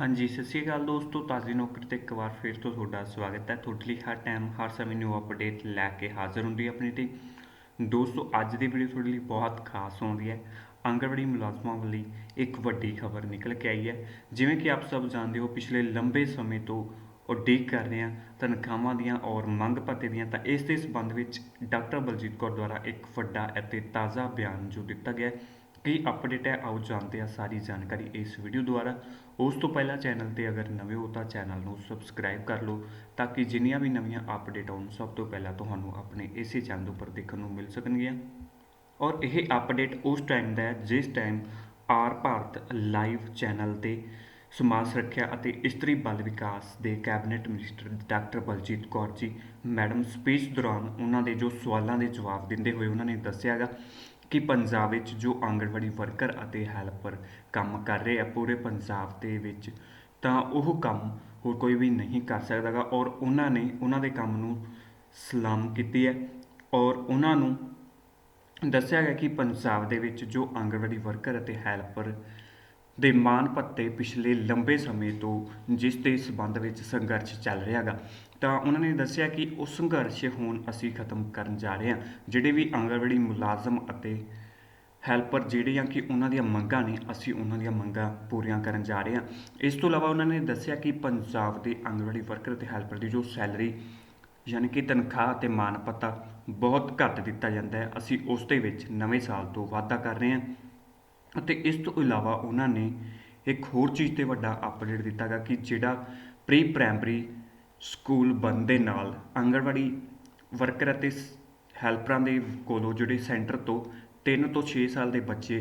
ਹਾਂਜੀ, ਸਤਿ ਸ਼੍ਰੀ ਅਕਾਲ ਦੋਸਤੋ, ਤਾਜ਼ੀ ਨੌਕਰੀ ਤੇ ਇੱਕ ਵਾਰ ਫਿਰ ਤੋਂ ਤੁਹਾਡਾ ਸਵਾਗਤ ਹੈ। ਤੁਹਾਡੇ ਲਈ ਹਰ ਟਾਈਮ ਹਰ ਸਮੇਂ ਨਿਊ ਅਪਡੇਟ ਲੈ ਕੇ ਹਾਜ਼ਰ ਹੁੰਦੀ ਹੈ ਆਪਣੀ ਟੀਮ ਦੋਸਤੋ, ਅੱਜ ਦੀ ਵੀਡੀਓ ਤੁਹਾਡੇ ਲਈ ਬਹੁਤ ਖਾਸ ਹੋਣੀ ਹੈ। ਆਂਗਣਵਾੜੀ ਮੁਲਾਜ਼ਮਾਂ ਲਈ ਇੱਕ ਵੱਡੀ ਖਬਰ ਨਿਕਲ ਕੇ ਆਈ ਹੈ। ਜਿਵੇਂ ਕਿ ਆਪ ਸਭ ਜਾਣਦੇ ਹੋ, ਪਿਛਲੇ ਲੰਬੇ ਸਮੇਂ ਤੋਂ ਉਡੀਕ ਕਰ ਰਹੇ ਹਾਂ, ਤਨਖਾਹਾਂ ਦੀਆਂ ਔਰ ਮੰਗ ਪੱਤੇ ਦੀਆਂ। ਤਾਂ ਇਸ ਦੇ ਸੰਬੰਧ ਵਿੱਚ ਡਾਕਟਰ ਬਲਜੀਤ ਕੌਰ ਦੁਆਰਾ ਇੱਕ ਵੱਡਾ ਅਤੇ ਤਾਜ਼ਾ ਬਿਆਨ ਜੋ ਦਿੱਤਾ ਗਿਆ ਹੈ ਕੀ ਅਪਡੇਟ ਹੈ, ਆਓ ਜਾਣਦੇ ਹਾਂ ਸਾਰੀ ਜਾਣਕਾਰੀ ਇਸ ਵੀਡੀਓ ਦੁਆਰਾ। ਉਸ ਤੋਂ ਪਹਿਲਾਂ ਚੈਨਲ ਤੇ ਅਗਰ ਨਵੇਂ ਹੋ ਤਾਂ ਚੈਨਲ ਨੂੰ ਸਬਸਕ੍ਰਾਈਬ ਕਰ ਲਓ ਤਾਂ ਕਿ ਜਿੰਨੀਆਂ ਵੀ ਨਵੀਆਂ ਅਪਡੇਟ ਆਉਣ, ਸਭ ਤੋਂ ਪਹਿਲਾਂ ਤੁਹਾਨੂੰ ਆਪਣੇ ਇਸੇ ਚੈਨਲ ਉੱਪਰ ਦੇਖਣ ਨੂੰ ਮਿਲ ਸਕਣਗੀਆਂ। ਔਰ ਇਹ ਅਪਡੇਟ ਉਸ ਟਾਈਮ ਦਾ ਹੈ, ਜਿਸ time R Bharat live channel ਤੇ ਸਮਾਜ ਸੁਰੱਖਿਆ ਅਤੇ ਇਸਤਰੀ ਬਲ ਵਿਕਾਸ ਦੇ cabinet minister doctor Baljit Kaur ji madam speech ਦੌਰਾਨ ਉਹਨਾਂ ਦੇ ਜੋ ਸਵਾਲਾਂ ਦੇ ਜਵਾਬ ਦਿੰਦੇ ਹੋਏ ਉਹਨਾਂ ਨੇ ਦੱਸਿਆਗਾ ਕਿ ਪੰਜਾਬ ਵਿੱਚ ਜੋ ਆਂਗਣਵਾੜੀ ਵਰਕਰ ਅਤੇ ਹੈਲਪਰ ਕੰਮ ਕਰ ਰਹੇ ਆ ਪੂਰੇ ਪੰਜਾਬ ਦੇ ਵਿੱਚ, ਤਾਂ ਉਹ ਕੰਮ ਹੋਰ ਕੋਈ ਵੀ ਨਹੀਂ ਕਰ ਸਕਦਾ ਗਾ ਔਰ ਉਹਨਾਂ ਨੇ ਉਹਨਾਂ ਦੇ ਕੰਮ ਨੂੰ ਸਲਾਮ ਕੀਤੀ ਹੈ ਔਰ ਉਹਨਾਂ ਨੂੰ ਦੱਸਿਆ ਗਿਆ ਕਿ ਪੰਜਾਬ ਦੇ ਵਿੱਚ ਜੋ ਆਂਗਣਵਾੜੀ ਵਰਕਰ ਅਤੇ ਹੈਲਪਰ ਦੇ ਮਾਨ ਭੱਤੇ ਪਿਛਲੇ ਲੰਬੇ ਸਮੇਂ ਤੋਂ ਜਿਸ ਦੇ ਸਬੰਧ ਵਿੱਚ ਸੰਘਰਸ਼ ਚੱਲ ਰਿਹਾ ਰਿਹਾਗਾ। ਤਾਂ ਉਹਨਾਂ ਨੇ ਦੱਸਿਆ ਕਿ ਉਹ ਸੰਘਰਸ਼ ਹੁਣ ਅਸੀਂ ਖਤਮ ਕਰਨ ਜਾ ਰਹੇ ਹਾਂ, ਜਿਹੜੇ ਵੀ ਆਂਗਣਵਾੜੀ ਮੁਲਾਜ਼ਮ ਅਤੇ ਹੈਲਪਰ ਜਿਹੜੇ ਆ ਕਿ ਉਹਨਾਂ ਦੀਆਂ ਮੰਗਾਂ ਨੇ, ਅਸੀਂ ਉਹਨਾਂ ਦੀਆਂ ਮੰਗਾਂ ਪੂਰੀਆਂ ਕਰਨ ਜਾ ਰਹੇ ਹਾਂ। ਇਸ ਤੋਂ ਇਲਾਵਾ ਉਹਨਾਂ ਨੇ ਦੱਸਿਆ ਕਿ ਪੰਜਾਬ ਦੇ ਆਂਗਣਵਾੜੀ ਵਰਕਰ ਅਤੇ ਹੈਲਪਰ ਦੀ ਜੋ ਸੈਲਰੀ ਯਾਨੀ ਕਿ ਤਨਖਾਹ ਅਤੇ ਮਾਨ ਭੱਤਾ ਬਹੁਤ ਘੱਟ ਦਿੱਤਾ ਜਾਂਦਾ ਹੈ, ਅਸੀਂ ਉਸ ਦੇ ਵਿੱਚ ਨਵੇਂ ਸਾਲ ਤੋਂ ਵਾਧਾ ਕਰ ਰਹੇ ਹਾਂ। ਅਤੇ ਇਸ ਤੋਂ ਇਲਾਵਾ ਉਹਨਾਂ ਨੇ ਇੱਕ ਹੋਰ ਚੀਜ਼ ਤੇ ਵੱਡਾ ਅਪਡੇਟ ਦਿੱਤਾ ਗਾ ਕਿ ਜਿਹੜਾ ਪ੍ਰੀ ਪ੍ਰਾਇਮਰੀ ਸਕੂਲ ਬੰਦ ਦੇ ਨਾਲ ਆਂਗਣਵਾੜੀ ਵਰਕਰ ਅਤੇ ਹੈਲਪਰਾਂ ਦੇ ਕੋਲੋਂ ਜਿਹੜੇ ਸੈਂਟਰ ਤੋਂ 3 ਤੋਂ 6 ਸਾਲ ਦੇ ਬੱਚੇ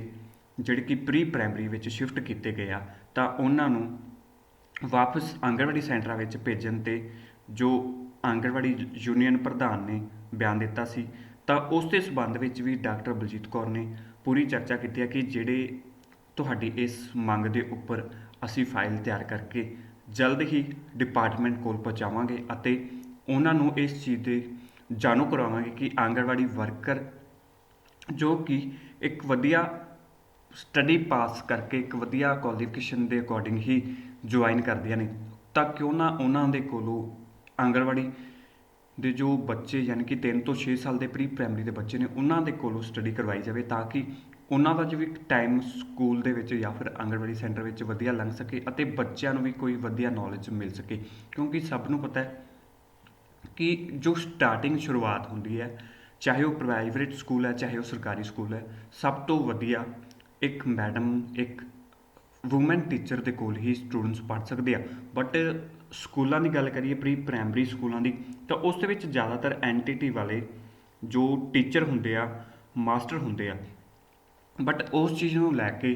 ਜਿਹੜੇ ਕਿ ਪ੍ਰੀ ਪ੍ਰਾਇਮਰੀ ਵਿੱਚ ਸ਼ਿਫਟ ਕੀਤੇ ਗਏ ਆ, ਤਾਂ ਉਹਨਾਂ ਨੂੰ ਵਾਪਸ ਆਂਗਣਵਾੜੀ ਸੈਂਟਰਾਂ ਵਿੱਚ ਭੇਜਣ ਤੇ ਜੋ ਆਂਗਣਵਾੜੀ ਯੂਨੀਅਨ ਪ੍ਰਧਾਨ ਨੇ ਬਿਆਨ ਦਿੱਤਾ ਸੀ, ਤਾਂ ਉਸ ਦੇ ਸਬੰਧ ਵਿੱਚ ਵੀ ਡਾਕਟਰ ਬਲਜੀਤ ਕੌਰ ਨੇ ਪੂਰੀ ਚਰਚਾ ਕੀਤੀ ਹੈ ਕਿ ਜਿਹੜੇ ਤੁਹਾਡੀ ਇਸ ਮੰਗ ਦੇ ਉੱਪਰ ਅਸੀਂ ਫਾਈਲ ਤਿਆਰ ਕਰਕੇ ਜਲਦ ਹੀ ਡਿਪਾਰਟਮੈਂਟ ਕੋਲ ਪਹੁੰਚਾਵਾਂਗੇ ਅਤੇ ਉਹਨਾਂ ਨੂੰ ਇਸ ਚੀਜ਼ ਦੇ ਜਾਣੂ ਕਰਾਵਾਂਗੇ ਕਿ ਆਂਗਣਵਾੜੀ ਵਰਕਰ ਜੋ ਕਿ ਇੱਕ ਵਧੀਆ ਸਟੱਡੀ ਪਾਸ ਕਰਕੇ ਇੱਕ ਵਧੀਆ ਕੁਆਲੀਫਿਕੇਸ਼ਨ ਦੇ ਅਕੋਰਡਿੰਗ ਹੀ ਜੁਆਇਨ ਕਰਦੀਆਂ ਨੇ, ਤਾਂ ਕਿਉਂ ਨਾ ਉਹਨਾਂ ਦੇ ਕੋਲੋਂ ਆਂਗਣਵਾੜੀ ਦੇ ਜੋ ਬੱਚੇ ਯਾਨੀ ਕਿ 3 ਤੋਂ 6 ਸਾਲ ਦੇ ਪ੍ਰੀ ਪ੍ਰਾਇਮਰੀ ਦੇ ਬੱਚੇ ਨੇ, ਉਹਨਾਂ ਦੇ ਕੋਲੋਂ ਸਟੱਡੀ ਕਰਵਾਈ ਜਾਵੇ ਤਾਂ ਕਿ ਉਹਨਾਂ ਦਾ ਜੋ ਵੀ ਟਾਈਮ ਸਕੂਲ ਦੇ ਵਿੱਚ ਜਾਂ ਫਿਰ ਆਂਗਣਵਾੜੀ ਸੈਂਟਰ ਵਿੱਚ ਵਧੀਆ ਲੰਘ ਸਕੇ ਅਤੇ ਬੱਚਿਆਂ ਨੂੰ ਵੀ ਕੋਈ ਵਧੀਆ ਨੌਲੇਜ ਮਿਲ ਸਕੇ। ਕਿਉਂਕਿ ਸਭ ਨੂੰ ਪਤਾ ਹੈ ਕਿ ਜੋ ਸਟਾਰਟਿੰਗ ਸ਼ੁਰੂਆਤ ਹੁੰਦੀ ਹੈ, ਚਾਹੇ ਉਹ ਪ੍ਰਾਈਵੇਟ ਸਕੂਲ ਹੈ, ਚਾਹੇ ਉਹ ਸਰਕਾਰੀ ਸਕੂਲ ਹੈ, ਸਭ ਤੋਂ ਵਧੀਆ ਇੱਕ ਮੈਡਮ ਇੱਕ ਔਮਨ ਟੀਚਰ ਦੇ ਕੋਲ ਹੀ ਸਟੂਡੈਂਟਸ ਪੜ੍ਹ ਸਕਦੇ ਆ। ਬਟ ਸਕੂਲਾਂ ਦੀ ਗੱਲ ਕਰੀਏ ਪ੍ਰੀ ਪ੍ਰਾਇਮਰੀ ਸਕੂਲਾਂ ਦੀ, ਤਾਂ ਉਸ ਦੇ ਵਿੱਚ ਜ਼ਿਆਦਾਤਰ ਐਨਟੀਟੀ ਵਾਲੇ ਜੋ ਟੀਚਰ ਹੁੰਦੇ ਆ, ਮਾਸਟਰ ਹੁੰਦੇ ਆ। ਬਟ ਉਸ ਚੀਜ਼ ਨੂੰ ਲੈ ਕੇ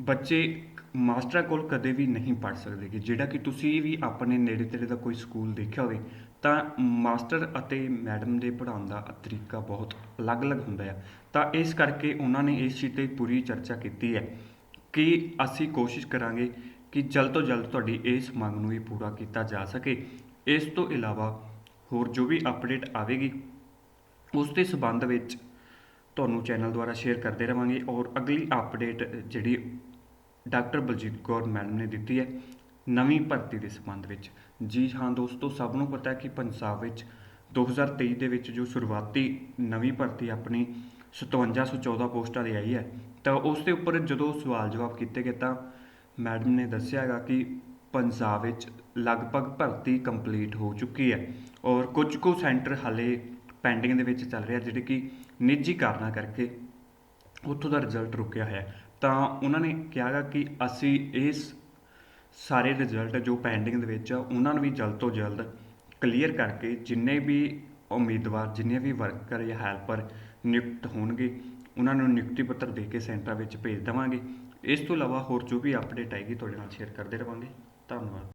ਬੱਚੇ ਮਾਸਟਰਾਂ ਕੋਲ ਕਦੇ ਵੀ ਨਹੀਂ ਪੜ ਸਕਦੇ ਕਿ ਜਿਹੜਾ ਕਿ ਤੁਸੀਂ ਵੀ ਆਪਣੇ ਨੇੜੇ ਤੇੜੇ ਦਾ ਕੋਈ ਸਕੂਲ ਦੇਖਿਆ ਹੋਵੇ, ਤਾਂ ਮਾਸਟਰ ਅਤੇ ਮੈਡਮ ਦੇ ਪੜ੍ਹਾਉਣ ਦਾ ਤਰੀਕਾ ਬਹੁਤ ਅਲੱਗ-ਅਲੱਗ ਹੁੰਦਾ ਹੈ ਤਾਂ ਇਸ ਕਰਕੇ ਉਹਨਾਂ ਨੇ ਇਸ ਚੀਜ਼ ਤੇ ਪੂਰੀ ਚਰਚਾ ਕੀਤੀ ਹੈ ਕਿ ਅਸੀਂ ਕੋਸ਼ਿਸ਼ ਕਰਾਂਗੇ ਕਿ ਜਲਦ ਤੋਂ ਜਲਦ ਤੁਹਾਡੀ ਇਸ ਮੰਗ ਨੂੰ ਵੀ ਪੂਰਾ ਕੀਤਾ ਜਾ ਸਕੇ। ਇਸ ਤੋਂ ਇਲਾਵਾ ਹੋਰ ਜੋ ਵੀ ਅਪਡੇਟ ਆਵੇਗੀ, ਉਸ ਦੇ ਸਬੰਧ ਵਿੱਚ ਤੁਹਾਨੂੰ ਚੈਨਲ ਦੁਆਰਾ ਸ਼ੇਅਰ ਕਰਦੇ ਰਵਾਂਗੇ ਔਰ ਅਗਲੀ ਅਪਡੇਟ ਜਿਹੜੀ ਡਾਕਟਰ ਬਲਜੀਤ ਕੌਰ ਮੈਡਮ ਨੇ ਦਿੱਤੀ ਹੈ, ਨਵੀਂ ਭਰਤੀ ਦੇ ਸੰਬੰਧ ਵਿੱਚ। ਜੀ ਹਾਂ ਦੋਸਤੋ, ਸਭ ਨੂੰ ਪਤਾ ਹੈ ਕਿ ਪੰਜਾਬ ਵਿੱਚ 2023 ਦੇ ਵਿੱਚ ਜੋ ਸ਼ੁਰੂਆਤੀ ਨਵੀਂ ਭਰਤੀ ਆਪਣੀ 5714 ਪੋਸਟਾਂ ਦੀ ਆਈ ਹੈ, ਤਾਂ ਉਸ ਦੇ ਉੱਪਰ ਜਦੋਂ ਸਵਾਲ ਜਵਾਬ ਕੀਤੇ ਗਏ ਤਾਂ ਮੈਡਮ ਨੇ ਦੱਸਿਆ ਹੈਗਾ ਕਿ ਪੰਜਾਬ ਵਿੱਚ ਲਗਭਗ ਭਰਤੀ ਕੰਪਲੀਟ ਹੋ ਚੁੱਕੀ ਹੈ ਔਰ ਕੁਝ ਕੁ ਸੈਂਟਰ ਹਾਲੇ ਪੈਂਡਿੰਗ ਦੇ ਵਿੱਚ ਚੱਲ ਰਿਹਾ ਜਿਹੜੇ ਕਿ ਨਿੱਜੀ ਕਾਰਨਾਂ ਕਰਕੇ ਉੱਥੋਂ ਦਾ ਰਿਜ਼ਲਟ ਰੁਕਿਆ ਹੋਇਆ ਤਾਂ ਉਹਨਾਂ ਨੇ ਕਿਹਾਗਾ ਕਿ ਅਸੀਂ ਇਸ ਸਾਰੇ ਰਿਜ਼ਲਟ ਜੋ ਪੈਂਡਿੰਗ ਦੇ ਵਿੱਚ ਆ, ਉਹਨਾਂ ਨੂੰ ਵੀ ਜਲਦ ਤੋਂ ਜਲਦ ਕਲੀਅਰ ਕਰਕੇ ਜਿੰਨੇ ਵੀ ਉਮੀਦਵਾਰ, ਜਿੰਨੇ ਵੀ ਵਰਕਰ ਜਾਂ ਹੈਲਪਰ ਨਿਯੁਕਤ ਹੋਣਗੇ, ਉਹਨਾਂ ਨੂੰ ਨਿਯੁਕਤੀ ਪੱਤਰ ਦੇ ਕੇ ਸੈਂਟਰਾਂ ਵਿੱਚ ਭੇਜ ਦੇਵਾਂਗੇ ਇਸ ਤੋਂ ਇਲਾਵਾ ਹੋਰ ਜੋ ਵੀ ਅਪਡੇਟ ਆਏਗੀ ਤੁਹਾਡੇ ਨਾਲ ਸ਼ੇਅਰ ਕਰਦੇ ਰਵਾਂਗੇ। ਧੰਨਵਾਦ।